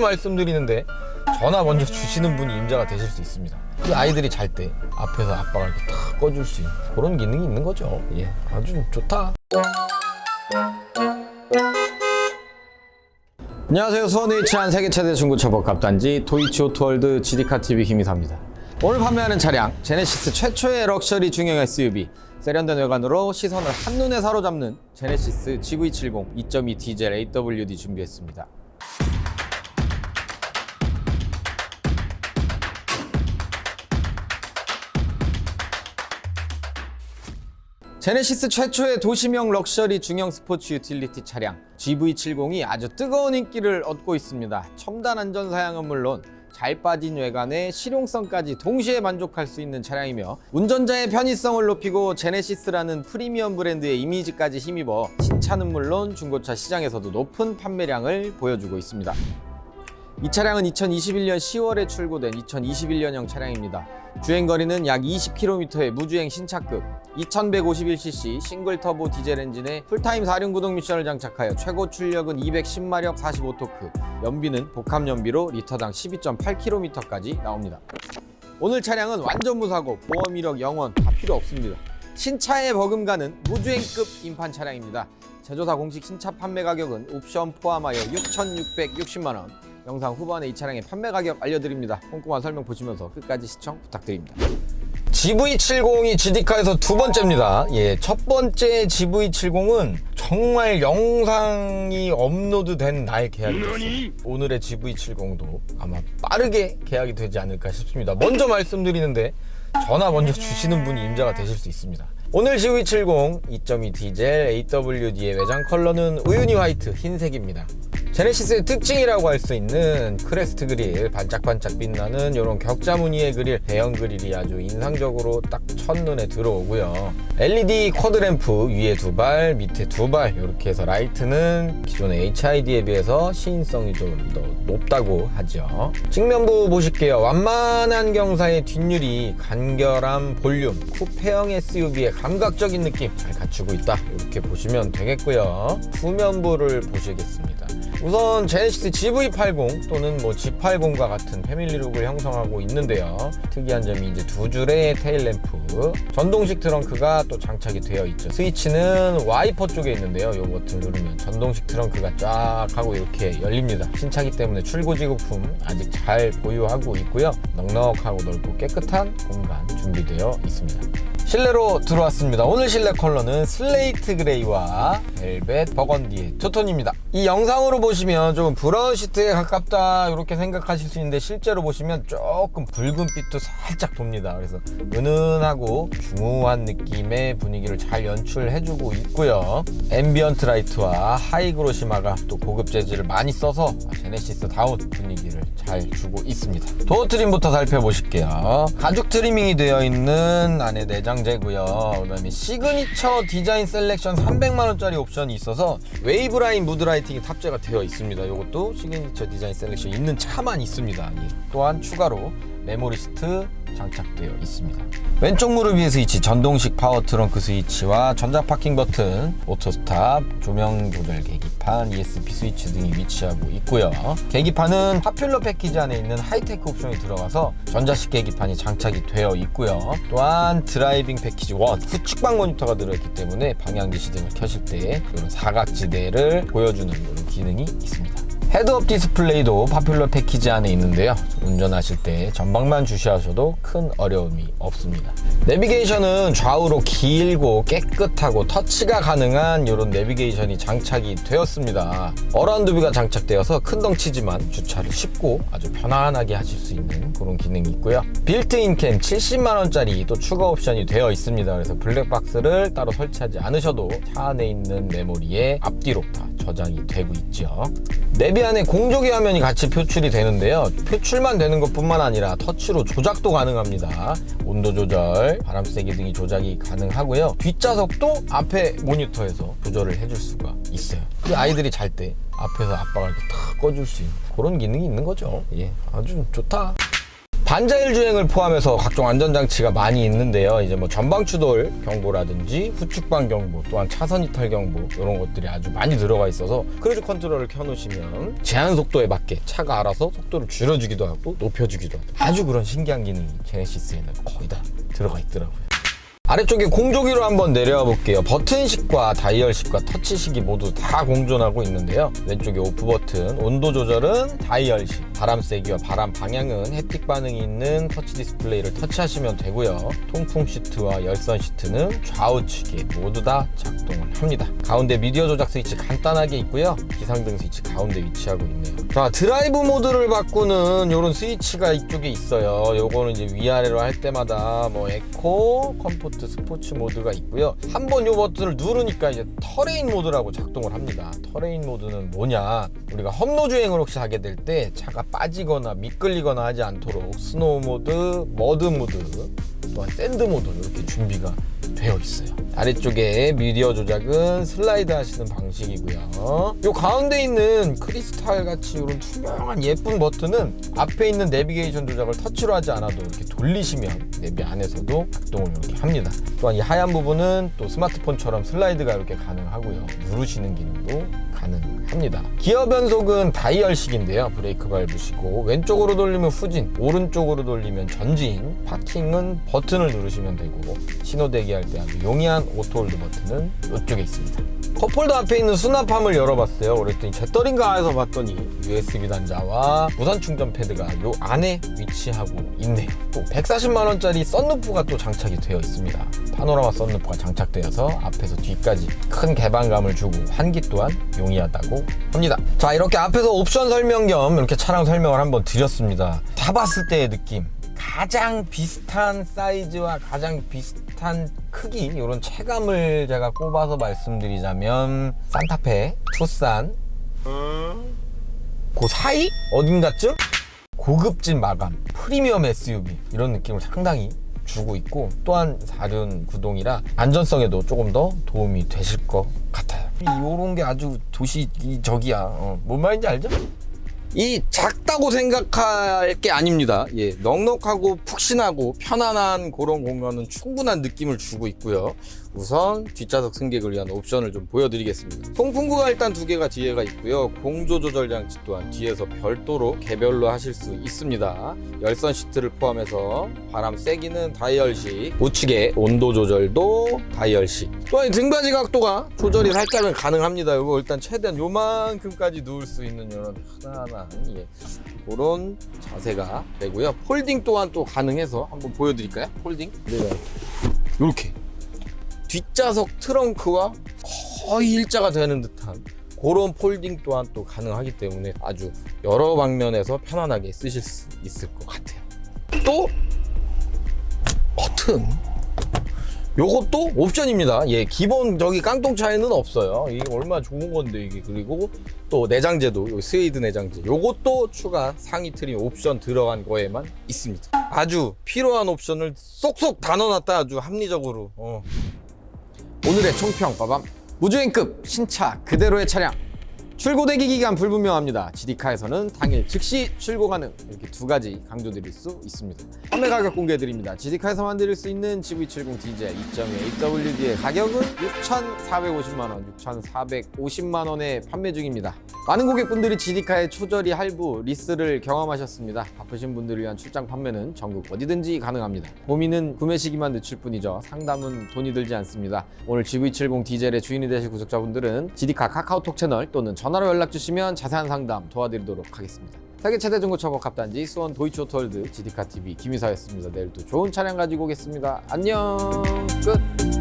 말씀드리는데 전화 먼저 주시는 분이 임자가 되실 수 있습니다. 그 아이들이 잘 때 앞에서 아빠가 이렇게 탁 꺼줄 수 있는 그런 기능이 있는 거죠. 예, 아주 좋다. 안녕하세요. 수원에 위치한 세계 최대 중고차 복합단지 도이치 오토월드 GD카 TV 김이사입니다. 오늘 판매하는 차량 제네시스 최초의 럭셔리 중형 SUV 세련된 외관으로 시선을 한눈에 사로잡는 제네시스 GV70 2.2 디젤 AWD 준비했습니다. 제네시스 최초의 도시명 럭셔리 중형 스포츠 유틸리티 차량 GV70이 아주 뜨거운 인기를 얻고 있습니다. 첨단 안전 사양은 물론 잘 빠진 외관에 실용성까지 동시에 만족할 수 있는 차량이며 운전자의 편의성을 높이고 제네시스라는 프리미엄 브랜드의 이미지까지 힘입어 신차는 물론 중고차 시장에서도 높은 판매량을 보여주고 있습니다. 이 차량은 2021년 10월에 출고된 2021년형 차량입니다. 주행거리는 약 20km의 무주행 신차급 2151cc 싱글 터보 디젤 엔진에 풀타임 4륜 구동 미션을 장착하여 최고 출력은 210마력 45토크 연비는 복합 연비로 리터당 12.8km까지 나옵니다. 오늘 차량은 완전 무사고 보험 이력 영원 다 필요 없습니다. 신차에 버금가는 무주행급 임판 차량입니다. 제조사 공식 신차 판매 가격은 옵션 포함하여 6,660만 원. 영상 후반에 이 차량의 판매 가격 알려드립니다. 꼼꼼한 설명 보시면서 끝까지 시청 부탁드립니다. GV70이 GD카에서 두 번째입니다. 예, 첫 번째 GV70은 정말 영상이 업로드된 날 계약이 됐어요. 오늘의 GV70도 아마 빠르게 계약이 되지 않을까 싶습니다. 먼저 말씀드리는데 전화 먼저 주시는 분이 임자가 되실 수 있습니다. 오늘 GV70 2.2 디젤 AWD의 외장 컬러는 우유니 화이트 흰색입니다. 제네시스의 특징이라고 할 수 있는 크레스트 그릴 반짝반짝 빛나는 이런 격자 무늬의 그릴 대형 그릴이 아주 인상적으로 딱 첫눈에 들어오고요. LED 쿼드램프 위에 두 발 밑에 두 발 이렇게 해서 라이트는 기존의 HID에 비해서 시인성이 좀 더 높다고 하죠. 측면부 보실게요. 완만한 경사의 뒷유리 간결한 볼륨 쿠페형 SUV의 감각적인 느낌 잘 갖추고 있다. 이렇게 보시면 되겠고요. 후면부를 보시겠습니다 우선 제네시스 GV80 또는 뭐 G80과 같은 패밀리룩을 형성하고 있는데요. 특이한 점이 이제 두 줄의 테일램프, 전동식 트렁크가 또 장착이 되어 있죠. 스위치는 와이퍼 쪽에 있는데요. 요 버튼 누르면 전동식 트렁크가 쫙 하고 이렇게 열립니다. 신차기 때문에 출고 지급품 아직 잘 보유하고 있고요. 넉넉하고 넓고 깨끗한 공간 준비되어 있습니다. 실내로 들어왔습니다. 오늘 실내 컬러는 슬레이트 그레이와 벨벳 버건디의 투톤입니다. 이 영상으로 보시면 조금 브라운 시트에 가깝다 이렇게 생각하실 수 있는데 실제로 보시면 조금 붉은 빛도 살짝 돕니다. 그래서 은은하고 중후한 느낌의 분위기를 잘 연출해주고 있고요. 앰비언트 라이트와 하이그로시마가 또 고급 재질을 많이 써서 제네시스 다운 분위기를 잘 주고 있습니다. 도어 트림부터 살펴보실게요. 가죽 트리밍이 되어 있는 안에 내장 재고요. 그다음에 시그니처 디자인 셀렉션 300만 원짜리 옵션이 있어서 웨이브 라인 무드 라이팅이 탑재가 되어 있습니다. 이것도 시그니처 디자인 셀렉션 있는 차만 있습니다. 예. 또한 추가로 메모리 시트 장착되어 있습니다. 왼쪽 무릎 위에 스위치, 전동식 파워 트렁크 스위치와 전자 파킹 버튼, 오토 스탑, 조명 조절 계기판, ESP 스위치 등이 위치하고 있고요. 계기판은 파퓰러 패키지 안에 있는 하이테크 옵션이 들어가서 전자식 계기판이 장착이 되어 있고요. 또한 드라이빙 패키지 1 후측방 모니터가 들어있기 때문에 방향 지시 등을 켜실 때 이런 사각지대를 보여주는 이런 기능이 있습니다. 헤드업 디스플레이도 파퓰러 패키지 안에 있는데요. 운전하실 때 전방만 주시하셔도 큰 어려움이 없습니다. 내비게이션은 좌우로 길고 깨끗하고 터치가 가능한 이런 내비게이션이 장착이 되었습니다. 어라운드뷰가 장착되어서 큰 덩치지만 주차를 쉽고 아주 편안하게 하실 수 있는 그런 기능이 있고요. 빌트인 캠 70만원짜리 또 추가 옵션이 되어 있습니다. 그래서 블랙박스를 따로 설치하지 않으셔도 차 안에 있는 메모리에 앞뒤로 다 저장이 되고 있죠. 내비 안에 공조기 화면이 같이 표출이 되는데요. 표출만 되는 것 뿐만 아니라 터치로 조작도 가능합니다. 온도 조절, 바람 세기 등이 조작이 가능하고요. 뒷좌석도 앞에 모니터에서 조절을 해줄 수가 있어요. 그 아이들이 잘 때 앞에서 아빠가 이렇게 탁 꺼줄 수 있는 그런 기능이 있는 거죠. 예, 아주 좋다. 반자율 주행을 포함해서 각종 안전장치가 많이 있는데요. 이제 뭐 전방 추돌 경보라든지 후측방 경보, 또한 차선 이탈 경보 이런 것들이 아주 많이 들어가 있어서 크루즈 컨트롤을 켜놓으시면 제한 속도에 맞게 차가 알아서 속도를 줄여주기도 하고 높여주기도 하고 아주 그런 신기한 기능이 제네시스에는 거의 다 들어가 있더라고요. 아래쪽에 공조기로 한번 내려와 볼게요. 버튼식과 다이얼식과 터치식이 모두 다 공존하고 있는데요. 왼쪽에 오프 버튼, 온도 조절은 다이얼식, 바람 세기와 바람 방향은 햅틱 반응이 있는 터치 디스플레이를 터치하시면 되고요. 통풍 시트와 열선 시트는 좌우측에 모두 다 작동을 합니다. 가운데 미디어 조작 스위치 간단하게 있고요. 기상등 스위치 가운데 위치하고 있네요. 자, 드라이브 모드를 바꾸는 이런 스위치가 이쪽에 있어요. 요거는 이제 위아래로 할 때마다 뭐 에코, 컴포트, 스포츠 모드가 있고요. 한번 요 버튼을 누르니까 이제 터레인 모드라고 작동을 합니다. 터레인 모드는 뭐냐? 우리가 험로 주행을 혹시 하게 될 때 차가 빠지거나 미끌리거나 하지 않도록 스노우 모드, 머드 모드, 또한 샌드 모드 이렇게 준비가 되어 있어요. 아래쪽에 미디어 조작은 슬라이드 하시는 방식이고요. 요 가운데 있는 크리스탈 같이 이런 투명한 예쁜 버튼은 앞에 있는 내비게이션 조작을 터치로 하지 않아도 이렇게 돌리시면 내비 안에서도 작동을 이렇게 합니다. 또한 이 하얀 부분은 또 스마트폰처럼 슬라이드가 이렇게 가능하고요. 누르시는 기능도 가능합니다. 기어 변속은 다이얼식인데요. 브레이크 밟으시고 왼쪽으로 돌리면 후진, 오른쪽으로 돌리면 전진, 파킹은 버튼 을 누르시면 되고 신호 대기할 때 아주 용이한 오토홀드 버튼은 이쪽에 있습니다. 컵홀더 앞에 있는 수납함을 열어봤어요. 그랬더니 제떨인가 해서 봤더니 USB 단자와 무선 충전 패드가 요 안에 위치하고 있네요. 또 140만 원짜리 썬루프가 또 장착이 되어 있습니다. 파노라마 썬루프가 장착되어서 앞에서 뒤까지 큰 개방감을 주고 환기 또한 용이하다고 합니다. 자 이렇게 앞에서 옵션 설명 겸 이렇게 차량 설명을 한번 드렸습니다. 타봤을 때의 느낌. 가장 비슷한 사이즈와 가장 비슷한 크기 이런 체감을 제가 꼽아서 말씀드리자면 산타페, 투싼 그 사이 어딘가쯤 고급진 마감, 프리미엄 SUV 이런 느낌을 상당히 주고 있고 또한 사륜 구동이라 안전성에도 조금 더 도움이 되실 것 같아요. 이런 게 아주 도시적이야. 어, 뭔 말인지 알죠? 이 작다고 생각할 게 아닙니다. 예, 넉넉하고 푹신하고 편안한 그런 공간은 충분한 느낌을 주고 있고요. 우선 뒷좌석 승객을 위한 옵션을 좀 보여드리겠습니다. 송풍구가 일단 두 개가 뒤에가 있고요. 공조 조절 장치 또한 뒤에서 별도로 개별로 하실 수 있습니다. 열선 시트를 포함해서 바람 세기는 다이얼식, 우측의 온도 조절도 다이얼식. 또한 이 등받이 각도가 조절이 살짝은 가능합니다. 이거 일단 최대한 요만큼까지 누울 수 있는 이런 편안한 예, 그런 자세가 되고요. 폴딩 또한 또 가능해서 한번 보여드릴까요? 폴딩. 네. 이렇게. 뒷좌석 트렁크와 거의 일자가 되는 듯한 그런 폴딩 또한 또 가능하기 때문에 아주 여러 방면에서 편안하게 쓰실 수 있을 것 같아요. 또 버튼. 요것도 옵션입니다. 예, 기본 저기 깡통 차에는 없어요. 이게 얼마나 좋은 건데 이게 그리고 또 내장재도 요 스웨이드 내장재. 요것도 추가 상위 트림 옵션 들어간 거에만 있습니다. 아주 필요한 옵션을 쏙쏙 다 넣어놨다 아주 합리적으로. 어. 오늘의 총평 빠밤. 무주행급 신차 그대로의 차량 출고 대기 기간 불분명합니다. GD카에서는 당일 즉시 출고 가능 이렇게 두 가지 강조드릴 수 있습니다. 판매 가격 공개해드립니다. GD카에서 만들 수 있는 GV70 디젤 2.2AWD의 가격은 6,450만 원, 6,450만 원에 판매 중입니다. 많은 고객분들이 GD카의 초저리 할부 리스를 경험하셨습니다. 바쁘신 분들을 위한 출장 판매는 전국 어디든지 가능합니다. 고민은 구매 시기만 늦출 뿐이죠. 상담은 돈이 들지 않습니다. 오늘 GV70 디젤의 주인이 되실 구독자분들은 GD카 카카오톡 채널 또는 전 화로 연락 주시면 자세한 상담 도와드리도록 하겠습니다. 세계 최대 중고차 복합단지 수원 도이치오토월드 GD카 TV 김희사였습니다. 내일 또 좋은 차량 가지고 오겠습니다. 안녕 끝.